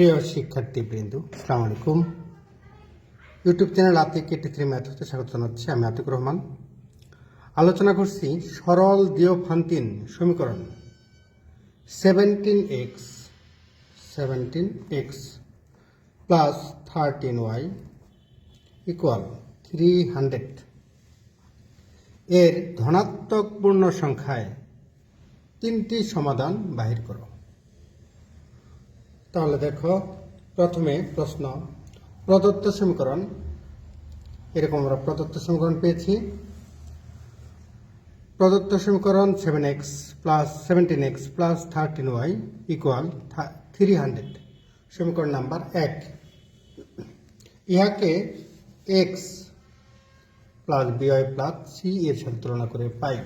প্রিয় শিক্ষার্থী শিক্ষার্থীবৃন্দ, আসসালামু আলাইকুম। ইউটিউব চ্যানেল আতিক এটি থ্রি ম্যাথ হতে স্বাগত জানাচ্ছি, আমি আতিক রহমান। আলোচনা করছি সরল দিওফান্তিন সমীকরণ seventeen x seventeen x plus thirteen y equal three hundred এর ধনাত্মক পূর্ণ সংখ্যায় তিনটি সমাধান বাহির করো। তাহলে দেখো, প্রথমে প্রশ্ন, প্রদত্ত সমীকরণ। এরকম আমরা প্রদত্ত সমীকরণ পেয়েছি। প্রদত্ত সমীকরণ seven x plus seventeen x plus thirteen y equal three hundred সমীকরণ নাম্বার এক। ইহাকে x plus b y plus c এর সাথে তুলনা করে পাই।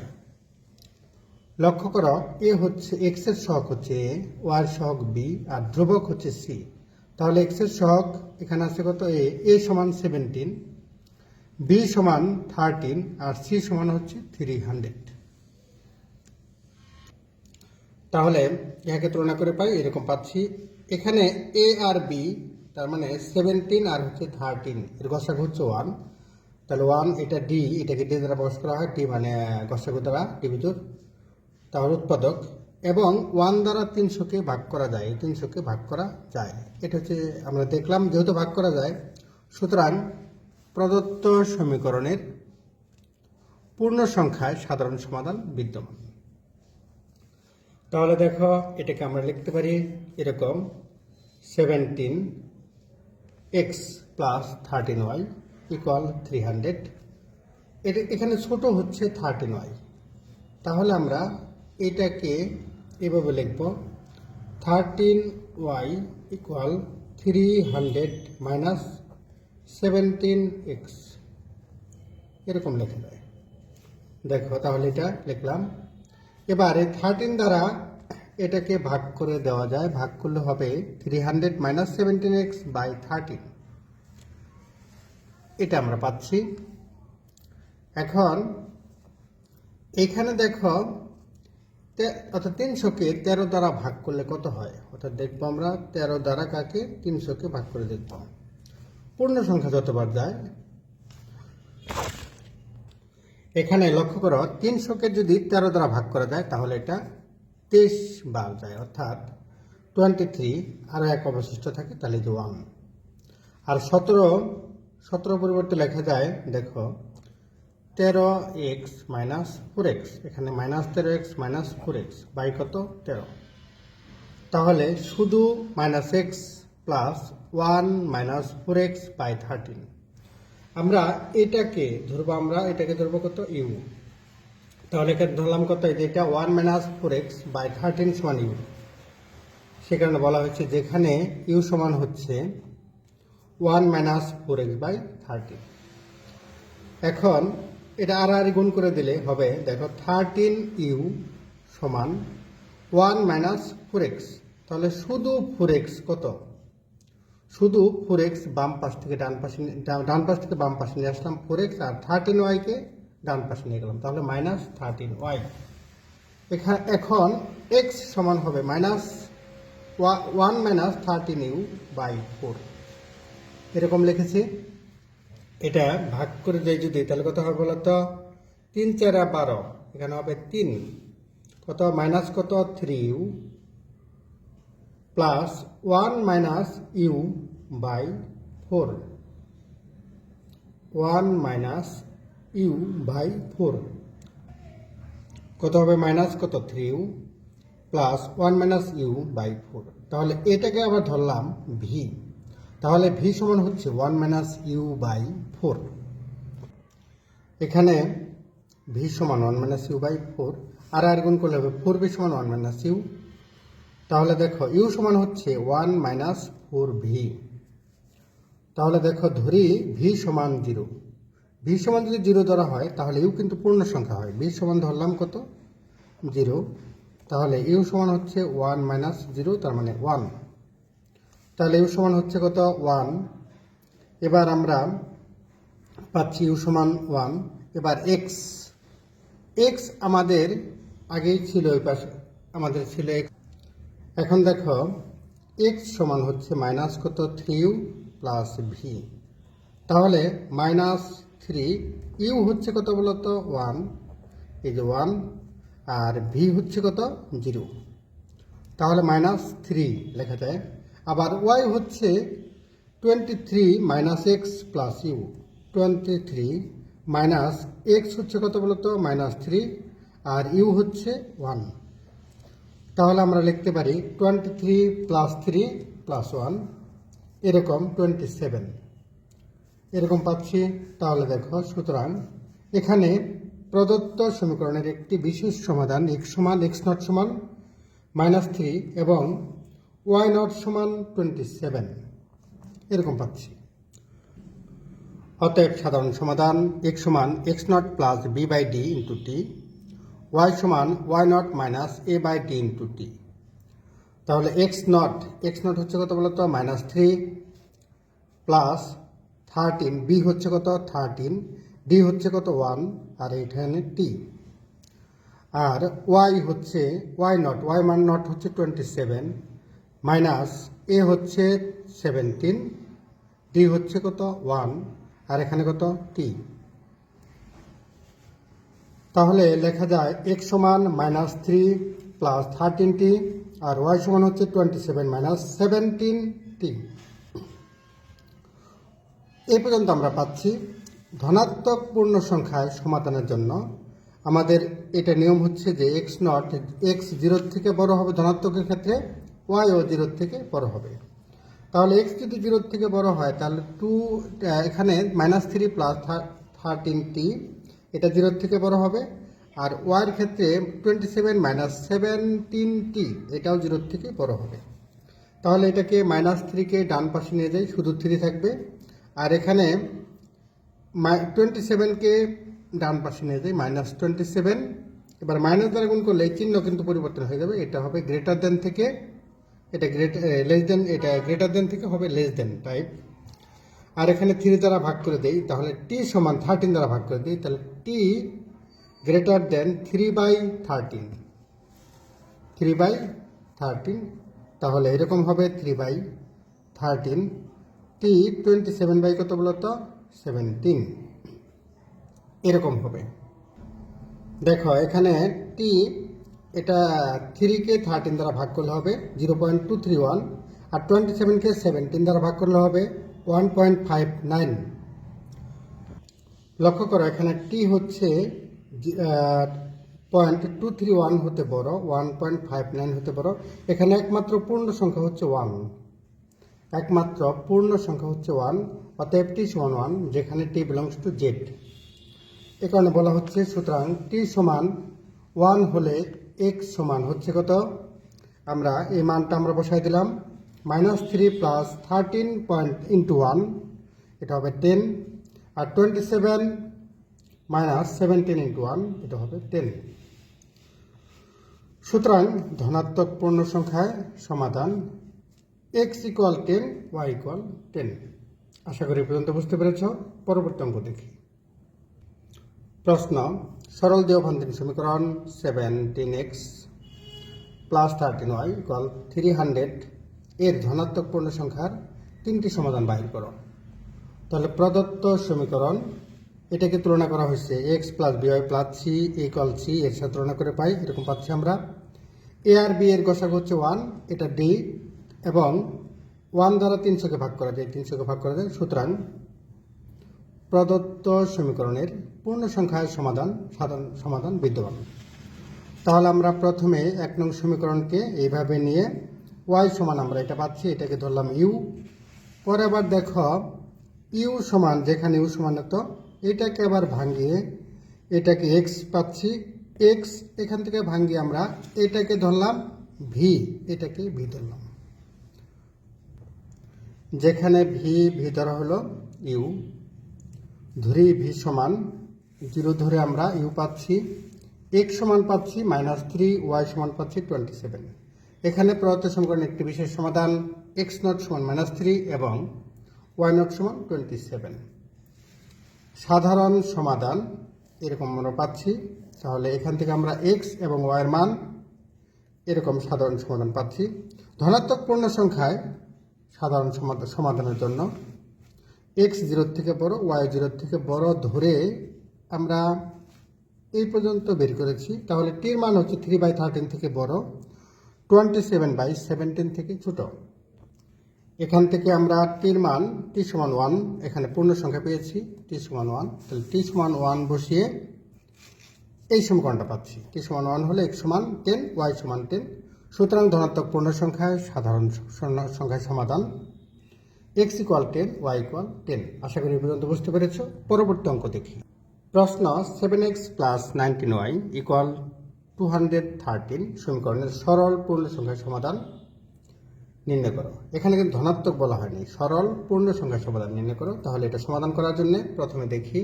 লক্ষ্য করো, এ হচ্ছে এক্সের সহগ হচ্ছে এ ওয়ার সহগ বি আর ধ্রুবক হচ্ছে সি তাহলে এক্সের সহগ এখানে আছে কত? এ এ সমান সেভেন্টিন বি সমান থার্টিন আর সি সমান হচ্ছে থ্রি হান্ড্রেড তাহলে ইহাকে তুলনা করে পাই, এরকম পাচ্ছি। এখানে এ আর বি তার মানে সেভেন্টিন আর হচ্ছে থার্টিন এর গসাগ হচ্ছে ওয়ান তাহলে ওয়ান এটা ডি এটাকে ডি দ্বারা প্রকাশ করা হয় ডি মানে গসাগু দ্বারা ডি তাহলে উৎপাদক এবং ওয়ান দ্বারা তিনশোকে ভাগ করা যায় এই তিনশোকে ভাগ করা যায়। এটা হচ্ছে আমরা দেখলাম, যেহেতু ভাগ করা যায়, সুতরাং প্রদত্ত সমীকরণের পূর্ণ সংখ্যায় সাধারণ সমাধান বিদ্যমান। তাহলে দেখো, এটাকে আমরা লিখতে পারি এরকম, seventeen x plus thirteen y equal three hundred. এটা এখানে ছোট হচ্ছে থার্টিন ওয়াই তাহলে আমরা এটাকে এভাবে লিখব। Thirteen y equal three hundred minus seventeen x এরকম লেখা যায় দেখো, তাহলে এটা লিখলাম। এবারে থার্টিন দ্বারা এটাকে ভাগ করে দেওয়া যায়। ভাগ করলে হবে three hundred minus seventeen x by thirteen এটা আমরা পাচ্ছি। এখন এখানে দেখো অর্থাৎ তিনশোকে তেরো দ্বারা ভাগ করলে কত হয়? অর্থাৎ দেখব আমরা, তেরো দ্বারা কাকে? তিনশোকে ভাগ করে দেখব। পূর্ণ সংখ্যা যতবার যায়, এখানে লক্ষ্য করো, তিনশোকে যদি তেরো দ্বারা ভাগ করা যায়, তাহলে এটা তেইশ বার যায়। অর্থাৎ টোয়েন্টি থ্রি আরও এক অবশিষ্ট থাকে, তাহলে যে ওয়ান। আর সতেরো সতেরো পরিবর্তে লেখা যায়, দেখো তেরো এক্স মাইনাস ফোর এক্স। এখানে মাইনাস তেরো x, minus four x. By কত? তেরো। তাহলে শুধু minus x plus one minus four x by thirteen. আমরা এটাকে ধরবো, আমরা এটাকে ধরবো কত? ইউ। তাহলে এখানে ধরলাম কত? এটা one minus four x by thirteen সমান ইউ। সে কারণে বলা হয়েছে যেখানে ইউ সমান হচ্ছে one minus four x by thirteen. এখন এটা আর গুণ করে দিলে হবে, দেখো থার্টিন ইউ সমান ওয়ান মাইনাস ফোর এক্স তাহলে শুধু ফোর এক্স কত? শুধু ফোর এক্স বাম পাশ থেকে ডান পাশে ডান পাশ থেকে বাম পাশে নিয়ে আসলাম ফোর এক্স আর থার্টিন ওয়াইকে ডান পাশে নিয়ে গেলাম। তাহলে মাইনাস থার্টিন ওয়াই এখানে এখন এক্স সমান হবে minus one minus thirteen u by four এরকম লিখেছি। এটা ভাগ করে দেয় যদি, তাহলে কত হবে বলতো তিন চারা বারো, এখানে হবে তিন। কত? মাইনাস কত? Three u plus one minus u by four. One minus u by four. কত হবে? মাইনাস কত? Three u plus one minus u by four. তাহলে এটাকে আবার ধরলাম ভি। তাহলে ভি সমান হচ্ছে one minus u by four. এখানে ভি সমান one minus u by four. আর আর গুণ করলে হবে ফোর ভি সমান ওয়ান মাইনাস ইউ। তাহলে দেখো, ইউ সমান হচ্ছে ওয়ান মাইনাস ফোর ভি। তাহলে দেখো, ধরি ভি সমান জিরো। ভি সমান যদি জিরো ধরা হয়, তাহলে ইউ কিন্তু পূর্ণ সংখ্যা হয়। ভি সমান ধরলাম কত? জিরো। তাহলে ইউ সমান হচ্ছে ওয়ান মাইনাস জিরো, তার মানে ওয়ান। তাহলে ইউ সমান হচ্ছে কত? ওয়ান। এবার আমরা পাচ্ছি ইউ সমান ওয়ান এবার এক্স এক্স আমাদের আগেই ছিল ওই পাশে, আমাদের ছিল এক্স এখন দেখো এক্স সমান হচ্ছে মাইনাস কত? থ্রি ইউ প্লাস ভি তাহলে মাইনাস থ্রি ইউ হচ্ছে কত বলতো? ওয়ান এই যে ওয়ান আর ভি হচ্ছে কত? জিরো তাহলে মাইনাস থ্রি লেখা যায়। আবার ওয়াই হচ্ছে twenty three minus x plus u twenty three minus x হচ্ছে কত বলতো? মাইনাস থ্রি আর ইউ হচ্ছে ওয়ান তাহলে আমরা লিখতে পারি twenty three plus three plus one এরকম টোয়েন্টি সেভেন এরকম পাচ্ছি? তাহলে দেখো, সুতরাং এখানে প্রদত্ত সমীকরণের একটি বিশেষ সমাধান এক্স সমান এক্স নট সমান মাইনাস থ্রি এবং ওয়াই নট সমান টোয়েন্টি সেভেন এরকম পাচ্ছি। অতএব সাধারণ সমাধান এক্স সমান x naught plus b by d into t y সমান y naught minus a by d into t তাহলে এক্স নট এক্স নট হচ্ছে কত বলতো? Minus three plus thirteen b হচ্ছে কত? থার্টিন ডি হচ্ছে কত? ওয়ান আর এখানে টি আর ওয়াই হচ্ছে ওয়াই নট ওয়াই মান নট হচ্ছে টোয়েন্টি সেভেন মাইনাস এ হচ্ছে সেভেন্টিন ডি হচ্ছে কত? ওয়ান আর এখানে কত? টি তাহলে লেখা যায় এক্স সমান minus three plus thirteen t আর ওয়াই সমান হচ্ছে twenty seven minus seventeen t এই পর্যন্ত আমরা পাচ্ছি ধনাত্মক পূর্ণ সংখ্যায় সমাধানের জন্য। আমাদের এটা নিয়ম হচ্ছে যে এক্স নট এক্স জিরোর থেকে বড় হবে ধনাত্মকের ক্ষেত্রে ওয়াই ও জিরোর থেকে বড় হবে। তাহলে এক্স যদি জিরোর থেকে বড় হয়, তাহলে টু এখানে minus three plus thirteen t এটা জিরোর থেকে বড় হবে। আর ওয়াইয়ের ক্ষেত্রে twenty seven minus seventeen t এটাও জিরোর থেকে বড় হবে। তাহলে এটাকে মাইনাস থ্রিকে ডান পাশে নিয়ে যাই, শুধু থ্রি থাকবে। আর এখানে টোয়েন্টি সেভেনকে ডান পাশে নিয়ে যাই মাইনাস টোয়েন্টি সেভেন এবার মাইনাস দ্বারা গুণ করলে চিহ্ন কিন্তু পরিবর্তন হয়ে যাবে, এটা হবে গ্রেটার দেন থেকে এটা গ্রেট লেস দেন এটা গ্রেটার দেন থেকে হবে লেস দেন টাইপ আর এখানে থ্রি দ্বারা ভাগ করে দেই, তাহলে টি সমান থার্টিন দ্বারা ভাগ করে দিই, তাহলে t greater than three by thirteen three by thirteen তাহলে এরকম হবে three by thirteen t twenty seven by কত বলতো সেভেন্টিন এরকম হবে। দেখো, এখানে টি এটা থ্রিকে থার্টিন দ্বারা ভাগ করলে হবে zero point two three one আর টোয়েন্টি সেভেনকে সেভেন্টিন দ্বারা ভাগ করলে হবে ওয়ান পয়েন্ট ফাইভ নাইন লক্ষ্য করো, এখানে টি হচ্ছে পয়েন্ট টু থ্রি ওয়ান হতে বড় ওয়ান পয়েন্ট ফাইভ নাইন হতে বড় এখানে একমাত্র পূর্ণ সংখ্যা হচ্ছে ওয়ান একমাত্র পূর্ণ সংখ্যা হচ্ছে ওয়ান অতএব টি সমান ওয়ান যেখানে টি বিলংস টু জেড এ কারণে বলা হচ্ছে, সুতরাং টি সমান ওয়ান হলে এক্স সমান হচ্ছে কত? আমরা এই মানটা আমরা বসাই দিলাম। Minus three plus thirteen point into one এটা হবে টেন আর twenty seven minus seventeen into one এটা হবে টেন সুতরাং ধনাত্মক পূর্ণ সংখ্যায় সমাধান x equal ten y equal ten আশা করি পর্যন্ত বুঝতে পেরেছ। পরবর্তী অঙ্ক দেখি। প্রশ্ন, সরল দেওভান্তিক সমীকরণ seventeen x plus thirteen y equal three hundred এর ধনাত্মক পূর্ণ সংখ্যার তিনটি সমাধান বাহির করো। তাহলে প্রদত্ত সমীকরণ, এটাকে তুলনা করা হয়েছে x plus b y plus c equal c এর সাথে তুলনা করে পাই, এরকম পাচ্ছি আমরা। এ আর বি এর গসাগু হচ্ছে ওয়ান এটা ডি এবং ওয়ান দ্বারা তিনশোকে ভাগ করা যায়, তিনশোকে ভাগ করা যায়। সুতরাং প্রদত্ত সমীকরণের পূর্ণ সংখ্যার সমাধান, সাধারণ সমাধান বিদ্যমান। তাহলে আমরা প্রথমে এক নং সমীকরণকে এইভাবে নিয়ে ওয়াই সমান আমরা এটা পাচ্ছি, এটাকে ধরলাম ইউ পরে আবার দেখো ইউ সমান যেখানে ইউ সমান তো, এটাকে আবার ভাঙিয়ে এটাকে এক্স পাচ্ছি। এক্স এখান থেকে ভাঙিয়ে আমরা এটাকে ধরলাম ভি এটাকে ভি ধরলাম। যেখানে ভি ভি ধরা হলো ইউ ধরি ভি সমান জিরো ধরে আমরা ইউ পাচ্ছি এক্স সমান পাচ্ছি মাইনাস থ্রি ওয়াই সমান পাচ্ছি টোয়েন্টি সেভেন এখানে প্রদত্ত সমীকরণের একটি বিশেষ সমাধান এক্স নট সমান মাইনাস থ্রি এবং ওয়াই নট সমান টোয়েন্টি সেভেন সাধারণ সমাধান, এরকম আমরা পাচ্ছি, তাহলে এখান থেকে আমরা এক্স এবং ওয়াইয়ের মান, এরকম সাধারণ সমাধান পাচ্ছি। ধনাত্মক পূর্ণ সংখ্যায় সাধারণ সমাধা- সমাধানের জন্য এক্স জিরোর থেকে বড় ওয়াই জিরোর থেকে বড় ধরে আমরা এই পর্যন্ত বের করেছি। তাহলে টির মান হচ্ছে থ্রি বাই থার্টিন থেকে বড় টোয়েন্টি সেভেন বাই সেভেন্টিন থেকে ছোট। এখান থেকে আমরা টির মান টি সমান ওয়ান এখানে পূর্ণ সংখ্যা পেয়েছি টি সমান ওয়ান তাহলে টি সমান ওয়ান বসিয়ে এই সমীকরণটা পাচ্ছি। টি সমান ওয়ান হলে এক্স সমান টেন ওয়াই সমান টেন সুতরাং ধনাত্মক পূর্ণ সংখ্যায় সাধারণ সংখ্যায় সমাধান। X equal ten y equal ten আশা করি এই পর্যন্ত বুঝতে পেরেছ। পরবর্তী অঙ্ক দেখি। প্রশ্ন seven x plus nineteen y equal two hundred thirteen সমীকরণের সরল পূর্ণ সংখ্যার সমাধান নির্ণয় করো। এখানে কিন্তু ধনাত্মক বলা হয়নি। সরল পূর্ণ সংখ্যার সমাধান নির্ণয় করো। তাহলে এটা সমাধান করার জন্য প্রথমে দেখি।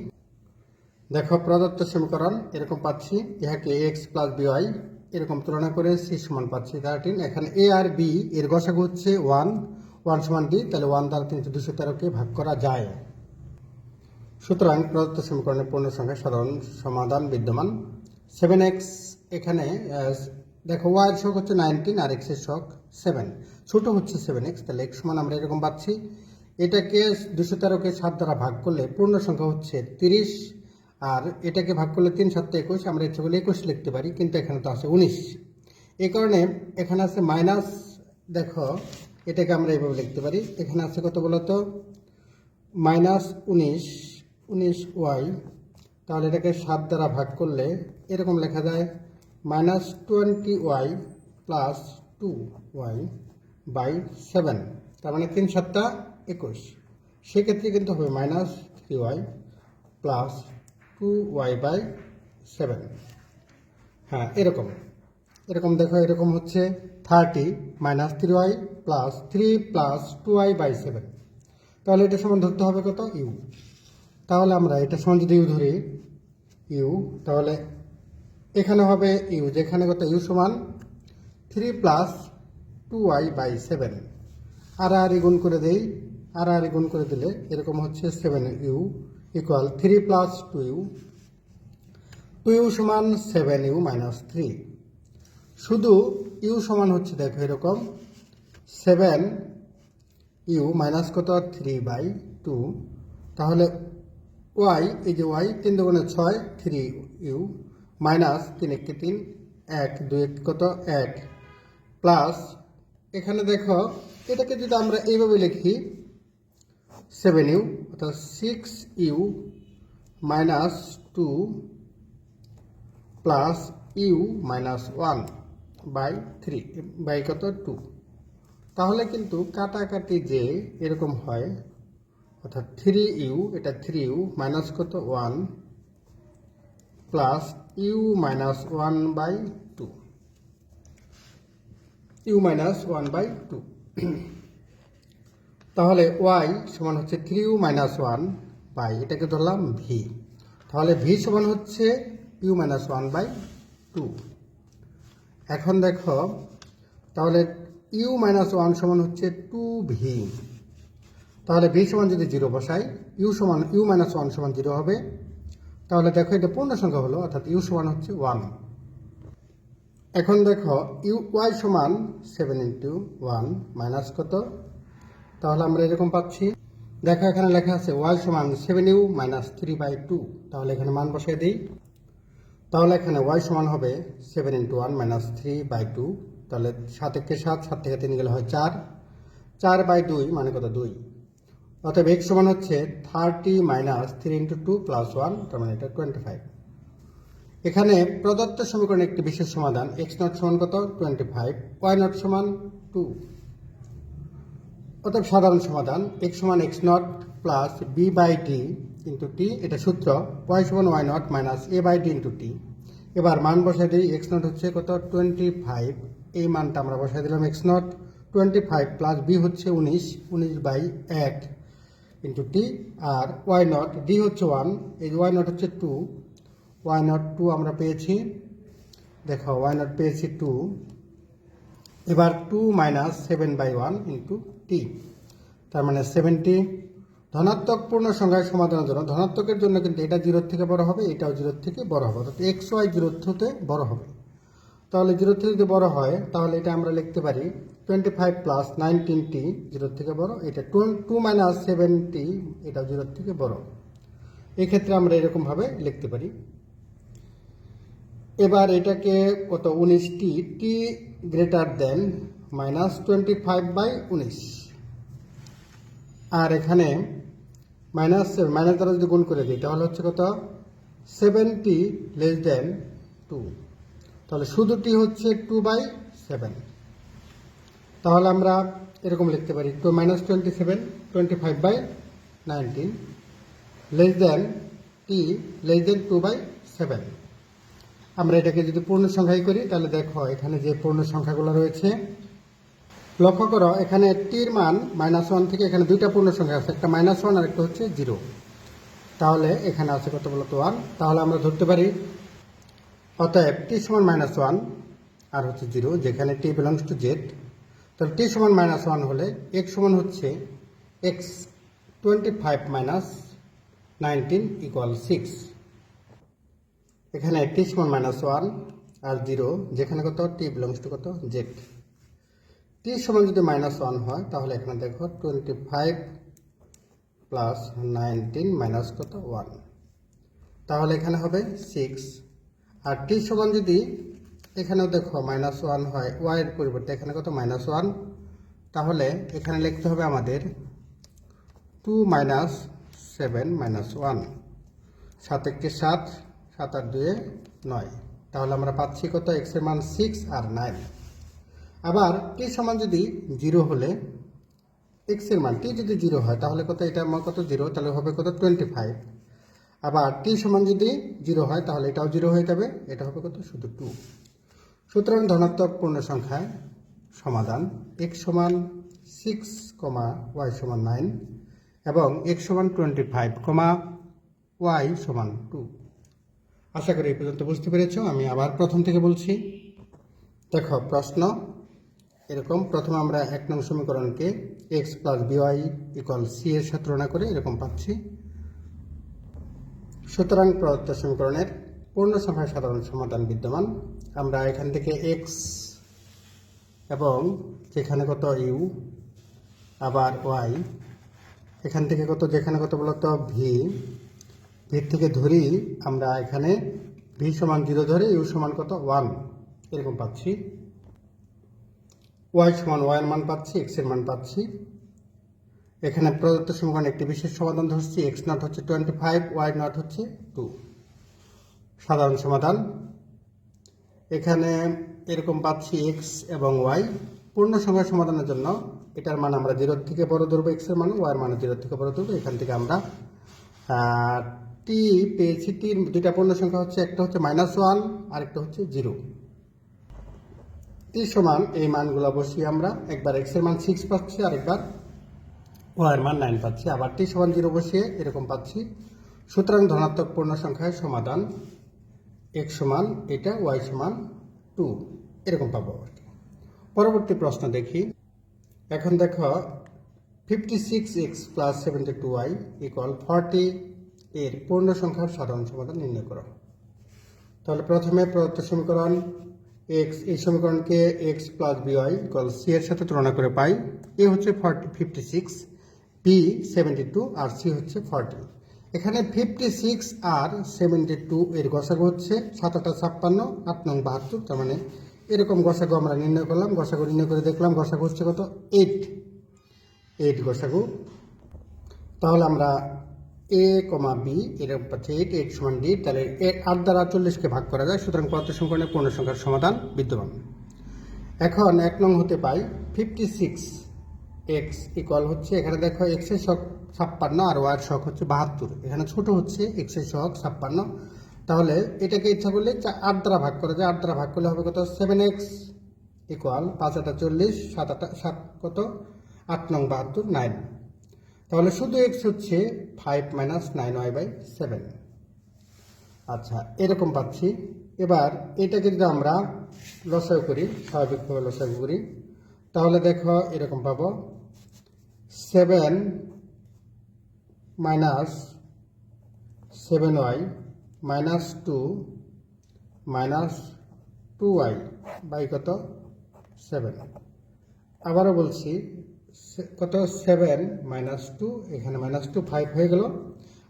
দেখো, প্রদত্ত সমীকরণ এরকম পাচ্ছি। ইহাকে এক্স প্লাস বিওয়াই এরকম তুলনা করে সি সমান পাচ্ছি থার্টিন এখানে এ আর বি এর গসাগু হচ্ছে ওয়ান ওয়ান সমান ডি তাহলে ওয়ান দ্বারা তিনশো দুশো তেরোকে ভাগ করা যায়। সুতরাং প্রদত্ত সমীকরণের পূর্ণ সংখ্যা সাধারণ সমাধান বিদ্যমান। সেভেন এক্স এখানে দেখো ওয়াই শখ হচ্ছে নাইনটিন আর এক্সের শখ সেভেন ছোটো হচ্ছে সেভেন এক্স তাহলে এক্স সমান আমরা এরকম পাচ্ছি। এটাকে দুশো তেরোকে সাত দ্বারা ভাগ করলে পূর্ণ সংখ্যা হচ্ছে তিরিশ, আর এটাকে ভাগ করলে তিন সাতটা একুশ, আমরা ইচ্ছে করলে একুশ লিখতে পারি, কিন্তু এখানে তো আছে উনিশ। এই কারণে এখানে আছে মাইনাস দেখো, এটাকে আমরা এইভাবে লিখতে পারি। এখানে আছে কত বলতো? মাইনাস উনিশ উনিশ ওয়াই, তাহলে এটাকে সাত দ্বারা ভাগ করলে এরকম লেখা যায় minus twenty y plus two y by seven তার মানে তিন সাতটা একুশ। সেক্ষেত্রে কিন্তু হবে minus three y plus two y by seven হ্যাঁ এরকম। এরকম দেখো, এরকম হচ্ছে thirty minus three y plus three plus two y by seven তাহলে এটা সমান ধরতে হবে কত? ইউ তাহলে আমরা এটা সমান ইউ ধরি, ইউ, তাহলে এখানে হবে ইউ, যেখানে কত, ইউ সমান three plus two y by seven আর আর গুণ করে দেই, আর আর গুণ করে দিলে এরকম হচ্ছে seven u equal three plus two u. Two u সমান সেভেন ইউ মাইনাস থ্রি শুধু ইউ সমান হচ্ছে, দেখো এরকম সেভেন ইউ মাইনাস কত থ্রি বাই টু তাহলে ওয়াই, এই যে ওয়াই, তিন দুগুণে ছয়, থ্রি ইউ, মাইনাস তিন একটি তিন, এক, দুই এক, কত? এক। প্লাস, এখানে দেখো, এটাকে যদি আমরা এইভাবে লিখি, সেভেন ইউ, অর্থাৎ six u minus two plus u minus one by three, by কত? টু। তাহলে কিন্তু কাটাকাটি যে এরকম হয় অর্থাৎ থ্রি ইউ, এটা থ্রি ইউ মাইনাস কত? One plus u minus one by two. U minus one by two. তাহলে ওয়াই সমান হচ্ছে three u minus one by, এটাকে ধরলাম ভি। তাহলে ভি সমান হচ্ছে u minus one by two. এখন দেখো, তাহলে ইউ মাইনাস ওয়ান সমান হচ্ছে টু ভি। তাহলে ভি সমান যদি জিরো বসাই ইউ সমান ইউ মাইনাস ওয়ান সমান জিরো হবে। তাহলে দেখো এটা পূর্ণ সংখ্যা হলো, অর্থাৎ ইউ সমান হচ্ছে ওয়ান এখন দেখো ইউ ওয়াই সমান সেভেন ইন্টু ওয়ান মাইনাস কত? তাহলে আমরা এরকম পাচ্ছি। দেখো এখানে লেখা আছে ওয়াই সমান seven u minus three by two তাহলে এখানে মান বসাই দিই। তাহলে এখানে ওয়াই সমান হবে seven into one minus three by two তাহলে সাত একে সাত সাত থেকে তিন গেলে হয় চার। চার বাই দুই মানে কত? দুই। অতএব এক্স সমান হচ্ছে thirty minus three into two plus one তার মানে এটা টোয়েন্টি ফাইভ এখানে প্রদত্ত সমীকরণের একটি বিশেষ সমাধান এক্স নট সমান কত? টোয়েন্টি ফাইভ ওয়াই নট সমান টু অতএব সাধারণ সমাধান এক্স সমান x naught plus b by d into t এটা সূত্র ওয়াই সমান y naught minus a by d into t এবার মান বসাই দিই এক্স নট হচ্ছে কত? টোয়েন্টি ফাইভ এই মানটা আমরা বসাই দিলাম x naught twenty five plus b হচ্ছে উনিশ উনিশ বাই এক। ইন্টু টি আর ওয়াই নট ডি হচ্ছে ওয়ান এই ওয়াই নট হচ্ছে টু ওয়াই নট টু আমরা পেয়েছি। দেখো ওয়াই নট পেয়েছি টু এবার two minus seven by one into t তার মানে সেভেনটি ধনাত্মক পূর্ণ সংখ্যায় সমাধানের জন্য, ধনাত্মকের জন্য কিন্তু এটা জিরোর থেকে বড় হবে, এটাও জিরোর থেকে বড় হবে, অর্থাৎ এক্স ওয়াই জিরোর থেকে বড় হবে। তাহলে জিরোর থেকে যদি বড় হয়, তাহলে এটা আমরা লিখতে পারি twenty five plus nineteen t জিরোর থেকে বড়, এটা টু টু মাইনাস সেভেনটি এটা জিরোর থেকে বড়। এক্ষেত্রে আমরা এরকমভাবে লিখতে পারি। এবার এটাকে কত? উনিশটি t greater than minus twenty five by উনিশ। আর এখানে মাইনাস মাইনাস দ্বারা যদি গুণ করে দিই, তাহলে হচ্ছে কত? সেভেন্টি লেস দেন টু তাহলে শুধু টি হচ্ছে টু বাই সেভেন তাহলে আমরা এরকম লিখতে পারি two minus twenty seven twenty five by nineteen less than t less than two by seven আমরা এটাকে যদি পূর্ণ সংখ্যায় করি, তাহলে দেখো এখানে যে পূর্ণ সংখ্যাগুলো রয়েছে, লক্ষ্য করো, এখানে টির মান মাইনাস ওয়ান থেকে এখানে দুইটা পূর্ণ সংখ্যা আছে, একটা মাইনাস ওয়ান আর একটা হচ্ছে জিরো তাহলে এখানে আছে কত বলতো ওয়ান তাহলে আমরা ধরতে পারি, অতএব টি সমান মাইনাস ওয়ান আর হচ্ছে জিরো যেখানে টি বিলংস টু জেড তাহলে টি সমান মাইনাস ওয়ান হলে এক্স সমান হচ্ছে x twenty five minus nineteen equal six এখানে টি সমান মাইনাস ওয়ান আর জিরো যেখানে কত? টি বিলংস টু কত? জেড টি সমান যদি মাইনাস ওয়ান হয়, তাহলে এখানে দেখো twenty five plus nineteen minus কত? ওয়ান তাহলে এখানে হবে সিক্স আর টি সমান যদি এখানেও দেখো মাইনাস ওয়ান হয় ওয়াইয়ের পরিবর্তে এখানে কত? মাইনাস ওয়ান তাহলে এখানে লিখতে হবে আমাদের two minus seven minus one সাত একটি সাত সাত আর দুয়ে নয়। তাহলে আমরা পাচ্ছি কত? এক্সের মান সিক্স আর নাইন আবার টি সমান যদি জিরো হলে এক্সের মান টি যদি জিরো হয়, তাহলে কত? এটা আমার কত? জিরো তাহলে হবে কত? টোয়েন্টি ফাইভ আবার টি সমান যদি জিরো হয়, তাহলে এটাও জিরো হয়ে যাবে, এটা হবে কত? শুধু টু সুতরাং ধনাত্মক পূর্ণ সংখ্যায় সমাধান এক্স সমান সিক্স কমা ওয়াই সমান নাইন এবং এক্স সমান টোয়েন্টি ফাইভ কমা ওয়াই সমান টু আশা করি এই পর্যন্ত বুঝতে পেরেছ, আমি আবার প্রথম থেকে বলছি। দেখো, প্রশ্ন, এরকম প্রথমে আমরা এক নং সমীকরণকে x plus b y equal c এর সাথে তুলনা করে এরকম পাচ্ছি। সুতরাং প্রদত্ত সমীকরণের পূর্ণ সংখ্যার সাধারণ সমাধান বিদ্যমান। আমরা এখান থেকে এক্স এবং যেখানে কত ইউ আবার ওয়াই এখান থেকে কত, যেখানে কত বলতো ভি ভির থেকে ধরি আমরা এখানে ভি সমান জিরো ধরে ইউ সমান কত ওয়ান এরকম পাচ্ছি। ওয়াই সমান ওয়াই এর মান পাচ্ছি এক্সের মান পাচ্ছি। এখানে প্রদত্ত সমীকরণ একটি বিশেষ সমাধান ধরছি এক্স নট হচ্ছে টোয়েন্টি ফাইভ ওয়াই নট হচ্ছে টু সাধারণ সমাধান। এখানে এরকম পাচ্ছি এক্স এবং ওয়াই পূর্ণ সংখ্যার সমাধানের জন্য এটার মান আমরা জিরোর থেকে বড় ধরবো এক্সের মান ওয়াইয়ের মান জিরোর থেকে বড় ধরবো। এখান থেকে আমরা টি পেয়েছি টির দুইটা পূর্ণ সংখ্যা হচ্ছে, একটা হচ্ছে মাইনাস ওয়ান আর একটা হচ্ছে জিরো টি সমান এই মানগুলো বসিয়ে আমরা একবার এক্সের মান সিক্স পাচ্ছি আর একবার ওয়াইয়ের মান নাইন পাচ্ছি। আবার টি সমান জিরো বসিয়ে এরকম পাচ্ছি। সুতরাং ধনাত্মক পূর্ণ সংখ্যায় সমাধান। এক্স সমান এটা ওয়াই সমান টু এরকম পাবো আর কি। পরবর্তী প্রশ্ন দেখি। এখন দেখো fifty six x plus seventy two y equal forty এর পূর্ণ সংখ্যার সাধারণ সমাধান নির্ণয় করো। তাহলে প্রথমে প্রদত্ত সমীকরণ এক্স এই সমীকরণকে x plus b y equal c এর সাথে তুলনা করে পাই। এ হচ্ছে forty fifty six b seventy two আর সি হচ্ছে ফর্টি এখানে ফিফটি সিক্স আর সেভেন্টি টু এর গসাগু হচ্ছে সাত আটা ছাপ্পান্ন, আট নং বাহাত্তর, তার মানে এরকম গসাগু আমরা নির্ণয় করলাম। গসাগু নির্ণয় করে দেখলাম গসাগু হচ্ছে কত? এইট এইট গসাগু। তাহলে আমরা এ কমা বি এরকম পাচ্ছি এইট এইট সমান ডি তাহলে এ আট দ্বারা চল্লিশকে ভাগ করা যায়, সুতরাং পদার্থ সমীকরণের পূর্ণ সংখ্যার সমাধান বিদ্যমান। এখন এক নং হতে পাই ফিফটি সিক্স এক্স ইকুয়াল হচ্ছে, এখানে দেখো এক্সের শখ ছাপ্পান্ন আর ওয়ার শখ হচ্ছে বাহাত্তর। এখানে ছোট হচ্ছে এক্সের শখ ছাপ্পান্ন। তাহলে এটাকে ইচ্ছা করলে আট দ্বারা ভাগ করা যায়। আট দ্বারা ভাগ করলে হবে কত? সেভেন এক্স ইকুয়াল পাঁচ আটা চল্লিশ, সাত আটা, সাত কত? আট নং বাহাত্তর নাইন তাহলে শুধু এক্স হচ্ছে five minus nine y by seven আচ্ছা এরকম পাচ্ছি। এবার এটাকে যদি আমরা লসাগু করি, স্বাভাবিকভাবে লসাগু করি, তাহলে দেখো এরকম পাবো। Seven minus seven y minus two minus two y by কত? সেভেন। আবারও বলছি কত? সেভেন মাইনাস টু, এখানে মাইনাস টু ফাইভ হয়ে গেল।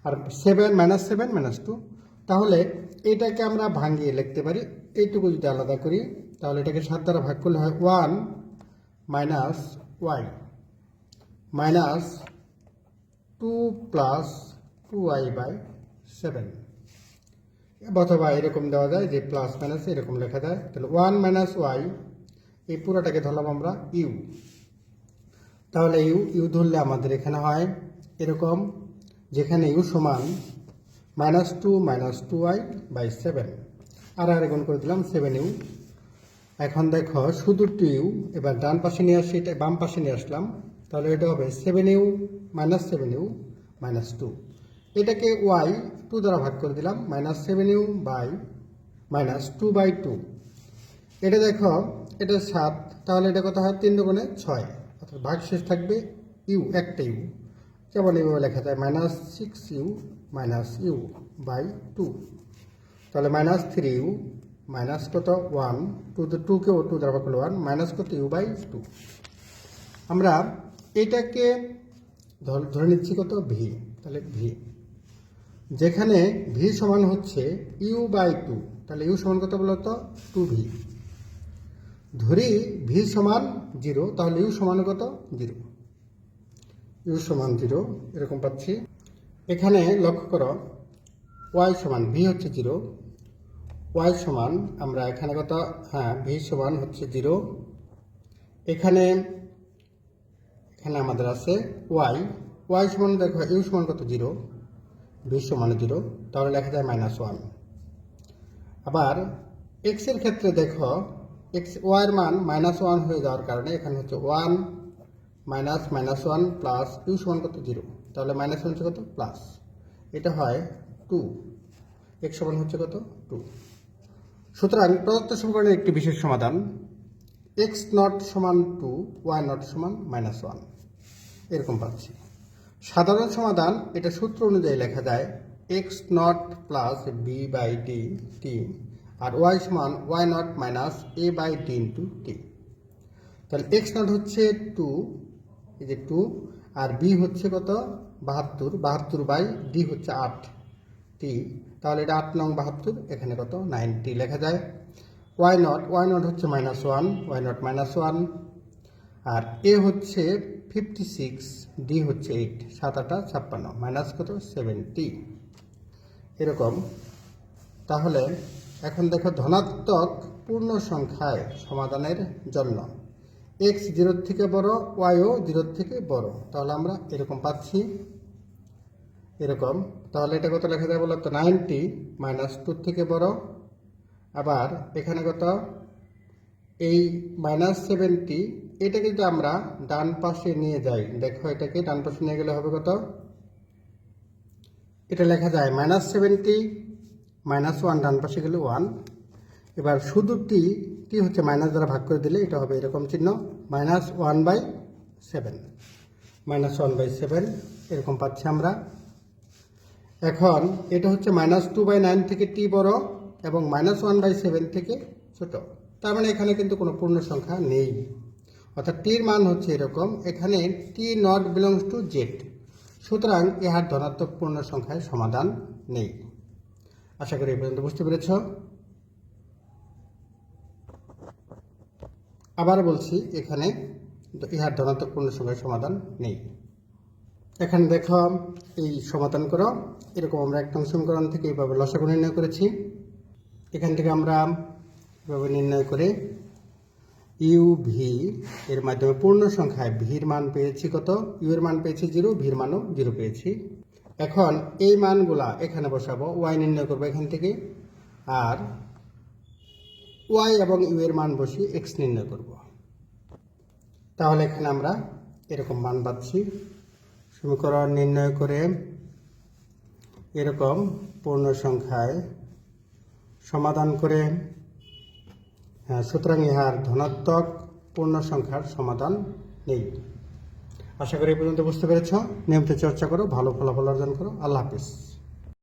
আর seven minus seven minus two, তাহলে এটাকে আমরা ভাঙিয়ে লিখতে পারি। এইটুকু যদি আলাদা করি, তাহলে এটাকে সাত দ্বারা ভাগ করলে হয় one minus y. Minus two plus two y by seven অথবা এরকম দেওয়া যায় যে প্লাস মাইনাস এরকম লেখা যায়। তাহলে ওয়ান মাইনাস ওয়াই এই পুরোটাকে ধরলাম আমরা ইউ তাহলে ইউ ইউ ধরলে আমাদের এখানে হয় এরকম, যেখানে ইউ সমান minus two minus two y by seven আর আর করে দিলাম সেভেন ইউ এখন দেখো শুধু টু ইউ এবার ডান পাশে নিয়ে আসি বাম পাশে নিয়ে আসলাম। তাহলে এটা হবে seven u minus seven u minus two এটাকে ওয়াই টু দ্বারা ভাগ করে দিলাম minus seven u by minus two by two এটা দেখো, এটা সাত, তাহলে এটা কত হয়? তিন দুগুণে ছয়। অর্থাৎ ভাগ শেষ থাকবে ইউ একটা ইউ যেমন এইভাবে লেখা যায় minus six u minus u by two তাহলে মাইনাস থ্রি ইউ মাইনাস কত? ওয়ান টু টুকেও টু দ্বারা ভাগ করলে ওয়ান মাইনাস কত? ইউ বাই টু আমরা এটাকে ধরে নিচ্ছি কত? ভি তাহলে ভি যেখানে ভি সমান হচ্ছে ইউ বাই টু তাহলে ইউ সমান কত বলতো টু ভি ধরি ভি সমান জিরো তাহলে ইউ সমান কত? জিরো ইউ সমান জিরো এরকম পাচ্ছি। এখানে লক্ষ্য করো ওয়াই সমান ভি হচ্ছে জিরো ওয়াই সমান আমরা এখানে কত? হ্যাঁ ভি সমান হচ্ছে জিরো এখানে এখানে আমাদের আছে ওয়াই ওয়াই সমান দেখো ইউ সমান কত? জিরো ভি সমান জিরো তাহলে লেখা যায় মাইনাস ওয়ান আবার এক্সের ক্ষেত্রে দেখো এক্স ওয়াইয়ের মান মাইনাস ওয়ান হয়ে যাওয়ার কারণে এখানে হচ্ছে one minus minus one plus u সমান কত? জিরো তাহলে মাইনাস ওয়ান হচ্ছে কত? প্লাস এটা হয় টু এক্স সমান হচ্ছে কত? টু সুতরাং প্রদত্ত সমীকরণের একটি বিশেষ সমাধান। এক্স নট সমান টু ওয়াই নট সমান মাইনাস ওয়ান এরকম পাচ্ছি। সাধারণ সমাধান, এটা সূত্র অনুযায়ী লেখা যায় x naught plus b by d t R y সমান y naught minus a by d into t তাহলে এক্স নট হচ্ছে টু এই যে টু আর বি হচ্ছে কত? বাহাত্তর। বাহাত্তর বাই ডি হচ্ছে আট। টি তাহলে এটা আট নং বাহাত্তর, এখানে কত? নাইনটি লেখা যায়। ওয়াই নট ওয়াই নট হচ্ছে minus one y naught minus one R a হচ্ছে ফিফটি সিক্স ডি হচ্ছে এইট সাত আটা ছাপ্পান্ন মাইনাস কত? সেভেন্টি এরকম। তাহলে এখন দেখো ধনাত্মক পূর্ণ সংখ্যায় সমাধানের জন্য। এক্স জিরোর থেকে বড় ওয়াইও জিরোর থেকে বড়। তাহলে আমরা এরকম পাচ্ছি। এরকম। তাহলে এটা কত লেখা যায় বলো বলতো নাইনটি মাইনাস টুর থেকে বড়। আবার এখানে কত? এই মাইনাস সেভেনটি এটাকে যদি আমরা ডান পাশে নিয়ে যাই। দেখো এটাকে ডান পাশে নিয়ে গেলে হবে কত? এটা লেখা যায় মাইনাস সেভেনটি মাইনাস ওয়ান ডান পাশে গেলে ওয়ান এবার শুধু টি টি হচ্ছে মাইনাস দ্বারা ভাগ করে দিলে এটা হবে এরকম চিহ্ন minus one by seven minus one by seven এরকম পাচ্ছি আমরা। এখন এটা হচ্ছে মাইনাস টু বাই নাইন থেকে টি বড়। এবং মাইনাস ওয়ান বাই সেভেন থেকে ছোট। তার মানে এখানে কিন্তু কোনো পূর্ণ সংখ্যা নেই। অর্থাৎ টির মান হচ্ছে এরকম, এখানে t naught belongs to z সুতরাং ইহার ধনাত্মক পূর্ণ সংখ্যায় সমাধান নেই। আশা করি এই পর্যন্ত বুঝতে পেরেছ। আবার বলছি, এখানে ইহার ধনাত্মক পূর্ণ সংখ্যায় সমাধান নেই। এখানে দেখো, এই সমাধান করো। এরকম আমরা এক সমীকরণ থেকে এইভাবে লসাগু নির্ণয় করেছি। এখান থেকে আমরা এভাবে নির্ণয় করে ইউ ভি এর মাধ্যমে পূর্ণ সংখ্যায় ভির মান পেয়েছি কত? ইউ এর মান পেয়েছি জিরো ভির মানও জিরো পেয়েছি। এখন এই মানগুলা এখানে বসাবো ওয়াই নির্ণয় করব এখান থেকে, আর ওয়াই এবং ইউ এর মান বসিয়ে এক্স নির্ণয় করব। তাহলে এখানে আমরা এরকম মান পাচ্ছি। সমীকরণ নির্ণয় করে এরকম পূর্ণ সংখ্যায় সমাধান করে। হ্যাঁ, সুতরাং ইহার ধনাত্মক পূর্ণ সংখ্যার সমাধান নেই। আশা করি এই পর্যন্ত বুঝতে পেরেছ। নিয়মিত চর্চা করো ভালো ফলাফল অর্জন করো। আল্লাহ হাফিজ।